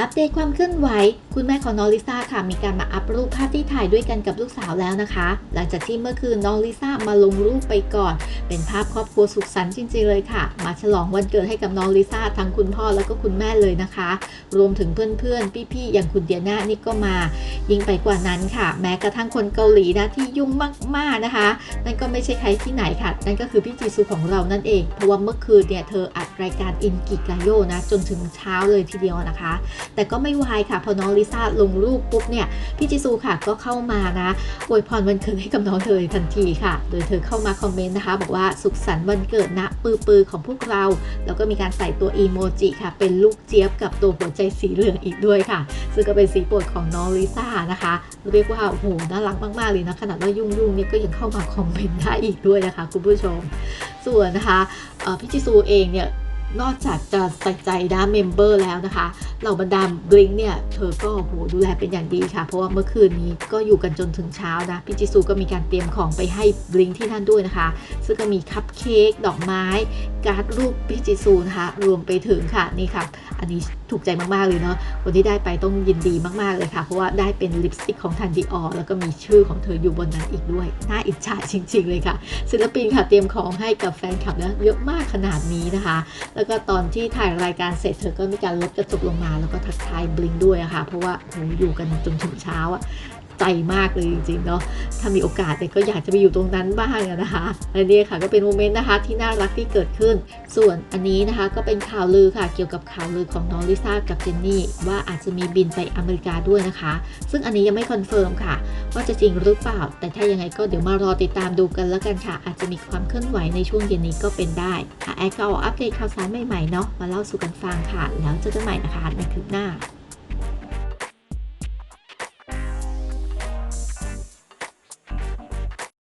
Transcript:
อัปเดตความเคลื่อนไหว คุณแม่ของน้องลิซ่าค่ะ มีการมาอัพรูปภาพที่ถ่ายด้วยกันกับลูกสาวแล้วนะคะ หลังจากที่เมื่อคืนน้องลิซ่ามาลงรูปไปก่อน เป็นภาพครอบครัวสุขสันต์จริงๆเลยค่ะ มาฉลองวันเกิดให้กับน้องลิซ่าทั้งคุณพ่อแล้วก็คุณแม่เลยนะคะ รวมถึงเพื่อนๆ พี่ๆ อย่างคุณเดียนานี่ก็มา ยิ่งไปกว่านั้นค่ะ แม้กระทั่งคนเกาหลีนะที่ยุ่งมากๆนะคะ นั่นก็ไม่ใช่ใครที่ไหนค่ะ นั่นก็คือพี่จีซูของเรานั่นเอง เพราะว่าเมื่อคืนเนี่ยเธออัดรายการอินกิกาโยนะจนถึงเช้าเลยทีเดียวนะคะแต่ก็ไม่วายค่ะ พอน้องลิซ่าลงรูปปุ๊บเนี่ยพี่จิซูค่ะก็เข้ามานะอวยพรวันเกิดให้กับน้องเธอทันทีค่ะ โดยเธอเข้ามาคอมเมนต์นะคะ บอกว่าสุขสันต์วันเกิดนะปือปือของพวกเรา แล้วก็มีการใส่ตัวอีโมจิค่ะ เป็นลูกเจี๊ยบกับตัวหัวใจสีเหลืองอีกด้วยค่ะ ซึ่งก็เป็นสีโปรดของน้องลิซ่านะคะ เรียกว่าโอ้โหน่ารักมากๆเลยนะขนาดว่ายุ่งๆเนี่ยก็ยังเข้ามาคอมเมนต์ได้อีกด้วยนะคะ คุณผู้ชม ส่วนนะคะพี่จิซูเองเนี่ย นอกจากจะใส่ใจด้านเมมเบอร์แล้วนะคะเหล่าบรรดาบลิงเนี่ย เธอก็โอ้โหดูแลเป็นอย่างดีค่ะ เพราะว่าเมื่อคืนนี้ก็อยู่กันจนถึงเช้านะ พี่จิซูก็มีการเตรียมของไปให้บลิงที่นั่นด้วยนะคะ ซึ่งก็มีคัพเค้กดอกไม้ การ์ดรูปพี่จิซูนะคะรวมไปถึงค่ะนี่ค่ะ อันนี้ถูกใจมาก ๆ เลยเนาะคนที่ได้ไปต้องยินดีมาก ๆ เลยค่ะ เพราะว่าได้เป็นลิปสติกของทันดีออแล้วก็มีชื่อของเธออยู่บนนั้นอีกด้วย น่าอิจฉาจริง ๆ เลยค่ะ ศิลปินค่ะเตรียมของให้กับแฟนคลับนะเยอะมากขนาดนี้นะคะ แล้วก็ตอนที่ถ่ายรายการเสร็จเธอก็มีการลดกระจกลงมา แล้วก็ทักทายบลิงด้วยะค่ะเพราะว่าโหอยู่กันจนถึงเช้าอะ ใจมากเลยจริงๆเนาะถ้ามีโอกาสเนี่ยก็อยากจะไปอยู่ตรงนั้นบ้างอะนะคะอันนี้ค่ะก็เป็นโมเมนต์นะคะที่น่ารักที่เกิดขึ้น ส่วนอันนี้นะคะก็เป็นข่าวลือค่ะเกี่ยวกับข่าวลือของน้องลิซ่ากับเจนนี่ว่าอาจจะมีบินไปอเมริกาด้วยนะคะ ซึ่งอันนี้ยังไม่คอนเฟิร์มค่ะ ว่าจะจริงหรือเปล่า แต่ถ้ายังไงก็เดี๋ยวมารอติดตามดูกันแล้วกันค่ะ อาจจะมีความเคลื่อนไหวในช่วงเย็นนี้ก็เป็นได้ค่ะแอร์ก็เอาอัปเดตข่าวสารใหม่ๆเนาะมาเล่าสู่กันฟังค่ะ แล้วเจอกันใหม่นะคะในคลิปหน้า